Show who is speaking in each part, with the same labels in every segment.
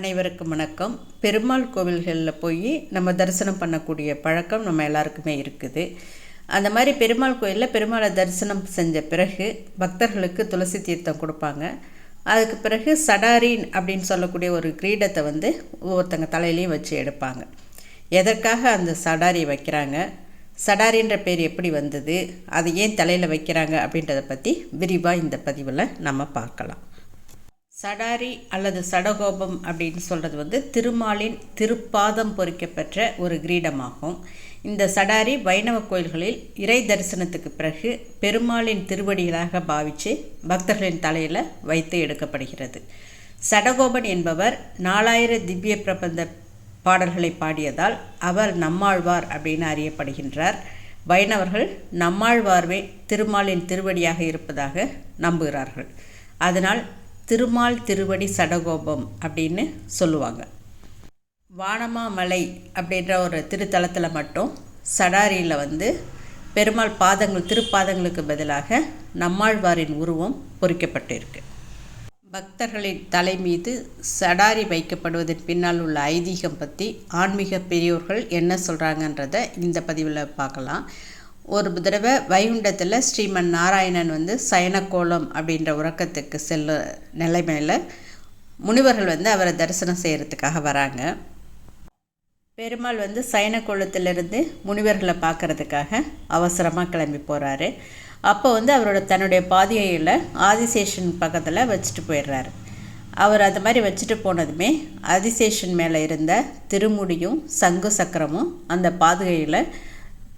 Speaker 1: அனைவருக்கும் வணக்கம். பெருமாள் கோவில்களில் போய் நம்ம தரிசனம் பண்ணக்கூடிய பழக்கம் நம்ம எல்லாருக்குமே இருக்குது. அந்த மாதிரி பெருமாள் கோயிலில் பெருமாளை தரிசனம் செஞ்ச பிறகு பக்தர்களுக்கு துளசி தீர்த்தம் கொடுப்பாங்க. அதுக்கு பிறகு சடாரின் அப்படின்னு சொல்லக்கூடிய ஒரு கிரீடத்தை வந்து ஒவ்வொருத்தங்க தலையிலையும் வச்சு எடுப்பாங்க. எதற்காக அந்த சடாரி வைக்கிறாங்க? சடாரின்ற பேர் எப்படி வந்தது? அதை ஏன் தலையில் வைக்கிறாங்க அப்படின்றத பற்றி விரிவாக இந்த பதிவில் நம்ம பார்க்கலாம். சடாரி அல்லது சடகோபம் அப்படின்னு சொல்கிறது வந்து திருமாலின் திருப்பாதம் பொறிக்கப்பெற்ற ஒரு கிரீடமாகும். இந்த சடாரி வைணவ கோயில்களில் இறை தரிசனத்துக்கு பிறகு பெருமாளின் திருவடிகளாக பாவித்து பக்தர்களின் தலையில் வைத்து எடுக்கப்படுகிறது. சடகோபன் என்பவர் நாலாயிர திவ்ய பிரபந்த பாடல்களை பாடியதால் அவர் நம்மாழ்வார் அப்படின்னு அறியப்படுகின்றார். வைணவர்கள் நம்மாழ்வார்வே திருமாலின் திருவடியாக இருப்பதாக நம்புகிறார்கள். அதனால் திருமால் திருவடி சடகோபம் அப்படின்னு சொல்லுவாங்க. வானமாமலை அப்படின்ற ஒரு திருத்தலத்தில் மட்டும் சடாரியில் வந்து பெருமாள் பாதங்கள் திருப்பாதங்களுக்கு பதிலாக நம்மாழ்வாரின் உருவம் பொறிக்கப்பட்டிருக்கு. பக்தர்களின் தலை மீது சடாரி வைக்கப்படுவதன் பின்னால் உள்ள ஐதீகம் பற்றி ஆன்மீக பெரியோர்கள் என்ன சொல்கிறாங்கன்றதை இந்த பதிவில் பார்க்கலாம். ஒரு தடவை வைகுண்டத்தில் ஸ்ரீமன் நாராயணன் வந்து சயனக்கோலம் அப்படின்ற உறக்கத்துக்கு செல்ல நிலைமையில் முனிவர்கள் வந்து அவரை தரிசனம் செய்கிறதுக்காக வராங்க. பெருமாள் வந்து சயனக்கோலத்திலிருந்து முனிவர்களை பார்க்குறதுக்காக அவசரமாக கிளம்பி போகிறாரு அப்போ வந்து அவரோட தன்னுடைய பாதிகையில் ஆதிசேஷன் பக்கத்தில் வச்சுட்டு போயிடுறாரு. அவர் அது மாதிரி வச்சுட்டு போனதுமே ஆதிசேஷன் மேலே இருந்த திருமுடியும் சங்கு சக்கரமும் அந்த பாதுகையில்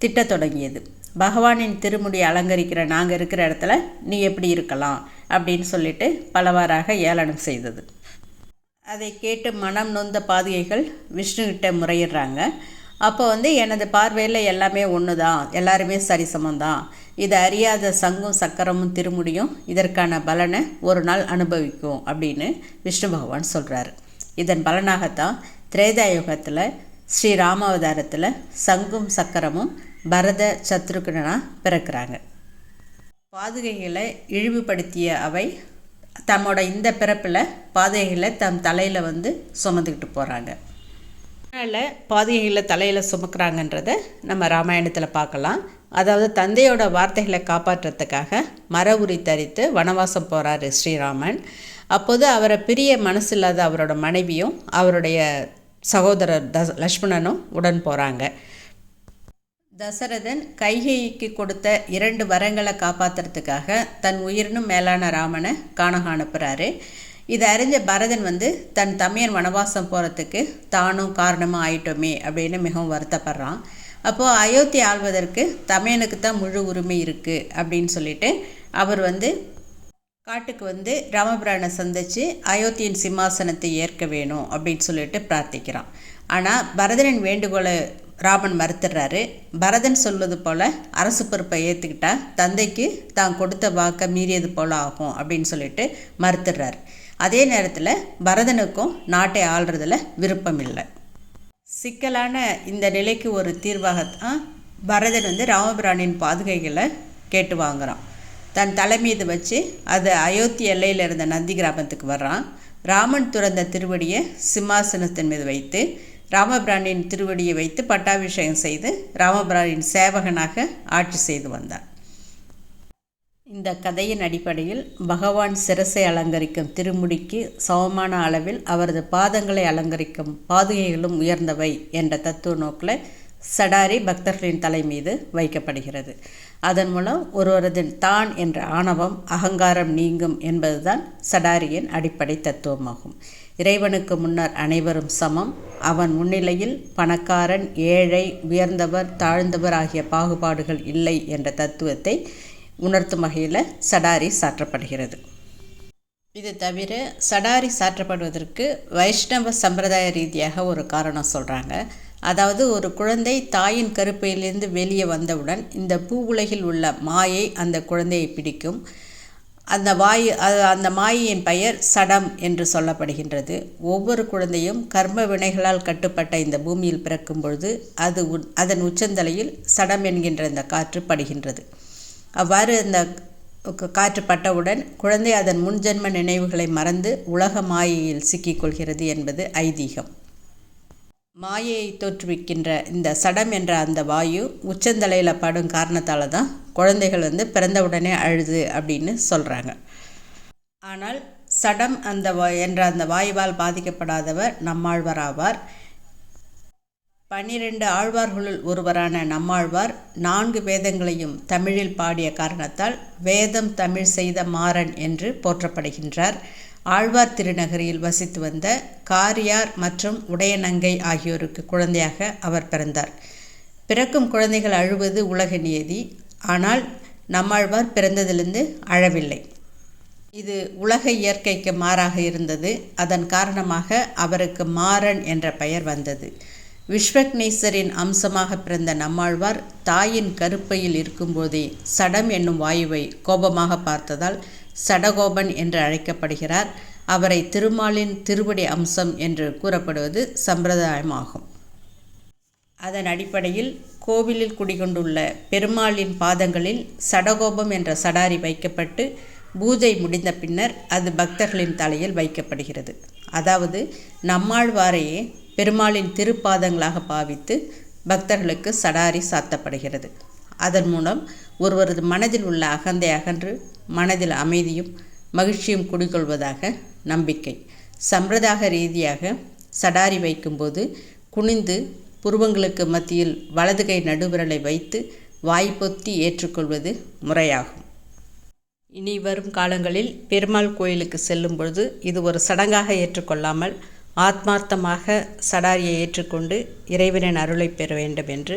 Speaker 1: திட்டத் தொடங்கியது. பகவானின் திருமுடி அலங்கரிக்கிற நாங்கள் இருக்கிற இடத்துல நீ எப்படி இருக்கலாம் அப்படின்னு சொல்லிட்டு பலவாறாக ஏளனம் செய்தது. அதை கேட்டு மனம் நொந்த பாதுகைகள் விஷ்ணுகிட்ட முறையிடுறாங்க. அப்போ வந்து எனது பார்வையில் எல்லாமே ஒன்று தான் எல்லாருமே சரிசமந்தான் இதை அறியாத சங்கும் சக்கரமும் திருமுடியும் இதற்கான பலனை ஒரு நாள் அனுபவிக்கும் அப்படின்னு விஷ்ணு பகவான் சொல்கிறார் இதன் பலனாகத்தான் திரேதாயுகத்தில் ஸ்ரீ ராமாவதாரத்தில் சங்கும் சக்கரமும் பரத சத்ருகனாக பிறக்கிறாங்க. பாதுகைகளை இழிவுபடுத்திய அவை தம்மோட இந்த பிறப்பில் பாதுகைகளை தம் தலையில் வந்து சுமந்துக்கிட்டு போகிறாங்க அதனால் பாதுகைகளை தலையில் சுமக்கிறாங்கன்றத நம்ம ராமாயணத்தில் பார்க்கலாம். அதாவது தந்தையோட வார்த்தைகளை காப்பாற்றுறதுக்காக மர உரி தரித்து வனவாசம் போகிறாரு ஸ்ரீராமன். அப்போது அவரை பிரிய மனசு இல்லாத அவரோட மனைவியும் அவருடைய சகோதரர் த லக்ஷ்மணனும் உடன் போகிறாங்க தசரதன் கைகைக்கு கொடுத்த இரண்டு வரங்களை காப்பாற்றுறதுக்காக தன் உயிரினும் மேலான ராமனை காணக அனுப்புகிறாரு இதை அறிஞ்ச பரதன் வந்து தன் தமையன் வனவாசம் போகிறதுக்கு தானும் காரணமாக ஆயிட்டோமே அப்படின்னு மிகவும் வருத்தப்படுறான். அப்போது அயோத்தி ஆள்வதற்கு தமையனுக்கு தான் முழு உரிமை இருக்குது அப்படின்னு சொல்லிட்டு அவர் வந்து காட்டுக்கு வந்து ராமபிரானை சந்தித்து அயோத்தியின் சிம்மாசனத்தை ஏற்க வேணும் அப்படின்னு சொல்லிட்டு பிரார்த்திக்கிறான். ஆனால் பரதனின் வேண்டுகோளை ராமன் மறுத்துடுறாரு பரதன் சொல்வது போல் அரசு பொறுப்பை ஏற்றுக்கிட்டா தந்தைக்கு தான் கொடுத்த வாக்கை மீறியது போல் ஆகும் அப்படின்னு சொல்லிட்டு மறுத்துடுறாரு அதே நேரத்தில் பரதனுக்கும் நாட்டை ஆள்றதில் விருப்பம் இல்லை. சிக்கலான இந்த நிலைக்கு ஒரு தீர்வாகத்தான் பரதன் வந்து ராமபிரானின் பாதுகைகளை கேட்டு வாங்குகிறான் தன் தலைமீது வச்சு அது அயோத்தி எல்லையில் இருந்த நந்தி கிராமத்துக்கு வர்றான். ராமன் துறந்த திருவடியை சிம்மாசனத்தின் மீது வைத்து ராமபிரானின் திருவடியை வைத்து பட்டாபிஷேகம் செய்து ராமபிரானின் சேவகனாக ஆட்சி செய்து வந்தார். இந்த கதையின் அடிப்படையில் பகவான் சிரசை அலங்கரிக்கும் திருமுடிக்கு சமமான அளவில் அவரது பாதங்களை அலங்கரிக்கும் பாதுகைகளும் உயர்ந்தவை என்ற தத்துவ நோக்கில் சடாரி பக்தர்களின் தலை மீது வைக்கப்படுகிறது. அதன் மூலம் ஒருவரது தான் என்ற ஆணவம் அகங்காரம் நீங்கும் என்பதுதான் சடாரியின் அடிப்படை தத்துவமாகும். இறைவனுக்கு முன்னர் அனைவரும் சமம். அவன் முன்னிலையில் பணக்காரன் ஏழை உயர்ந்தவர் தாழ்ந்தவர் ஆகிய பாகுபாடுகள் இல்லை என்ற தத்துவத்தை உணர்த்தும் வகையில் சடாரி சாற்றப்படுகிறது. இது தவிர சடாரி சாற்றப்படுவதற்கு வைஷ்ணவ சம்பிரதாய ரீதியாக ஒரு காரணம் சொல்கிறாங்க அதாவது ஒரு குழந்தை தாயின் கருப்பையிலிருந்து வெளியே வந்தவுடன் இந்த பூ உலகில் உள்ள மாயை அந்த குழந்தையை பிடிக்கும். அந்த வாயு அந்த மாயின் பெயர் சடம் என்று சொல்லப்படுகின்றது. ஒவ்வொரு குழந்தையும் கர்ம வினைகளால் கட்டுப்பட்ட இந்த பூமியில் பிறக்கும் பொழுது அது அதன் உச்சந்தலையில் சடம் என்கின்ற இந்த காற்று படுகின்றது. அவ்வாறு அந்த காற்று பட்டவுடன் குழந்தை அதன் முன்ஜென்ம நினைவுகளை மறந்து உலக மாயையில் சிக்கிக்கொள்கிறது என்பது ஐதீகம். மாயையை தோற்றுவிக்கின்ற இந்த சடம் என்ற அந்த வாயு உச்சந்தலையில் படும் காரணத்தால் தான் குழந்தைகள் வந்து பிறந்தவுடனே அழுது அப்படின்னு சொல்கிறாங்க ஆனால் சடம் அந்த என்ற அந்த வாயுவால் பாதிக்கப்படாதவர் நம்மாழ்வார் ஆவார். பன்னிரண்டு ஆழ்வார்களுள் ஒருவரான நம்மாழ்வார் நான்கு வேதங்களையும் தமிழில் பாடிய காரணத்தால் வேதம் தமிழ் செய்த மாறன் என்று போற்றப்படுகின்றார். ஆழ்வார் திருநகரில் வசித்து வந்த காரியார் மற்றும் உடையநங்கை ஆகியோருக்கு குழந்தையாக அவர் பிறந்தார். பிறக்கும் குழந்தைகள் அழுவது உலக நியதி ஆனால் நம்மாழ்வார் பிறந்ததிலிருந்து அழவில்லை. இது உலக இயற்கைக்கு மாறாக இருந்தது. அதன் காரணமாக அவருக்கு மாறன் என்ற பெயர் வந்தது. விஸ்வக்னேஸ்வரின் அம்சமாக பிறந்த நம்மாழ்வார் தாயின் கருப்பையில் இருக்கும்போதே சடம் என்னும் வாயுவை கோபமாக பார்த்ததால் சடகோபன் என்று அழைக்கப்படுகிறார். அவரை திருமாலின் திருவடி அம்சம் என்று கூறப்படுவது சம்பிரதாயமாகும். அதன் அடிப்படையில் கோவிலில் குடிகொண்டுள்ள பெருமாளின் பாதங்களில் சடகோபம் என்ற சடாரி வைக்கப்பட்டு பூஜை முடிந்த பின்னர் அது பக்தர்களின் தலையில் வைக்கப்படுகிறது. அதாவது நம்மாழ்வாரையே பெருமாளின் திருப்பாதங்களாக பாவித்து பக்தர்களுக்கு சடாரி சாத்தப்படுகிறது. அதன் மூலம் ஒருவரது மனதில் உள்ள அகந்தை அகன்று மனதில் அமைதியும் மகிழ்ச்சியும் குடிகொள்வதாக நம்பிக்கை. சம்பிரதாய ரீதியாக சடாரி வைக்கும்போது குனிந்து புருவங்களுக்கு மத்தியில் வலது கை நடுவிரலை வைத்து வாய்ப்பொத்தி ஏற்றுக்கொள்வது முறையாகும். இனி வரும் காலங்களில் பெருமாள் கோயிலுக்கு செல்லும் பொழுது இது ஒரு சடங்காக ஏற்றுக்கொள்ளாமல் ஆத்மார்த்தமாக சடாரியை ஏற்றுக்கொண்டு இறைவனின் அருளை பெற வேண்டும் என்று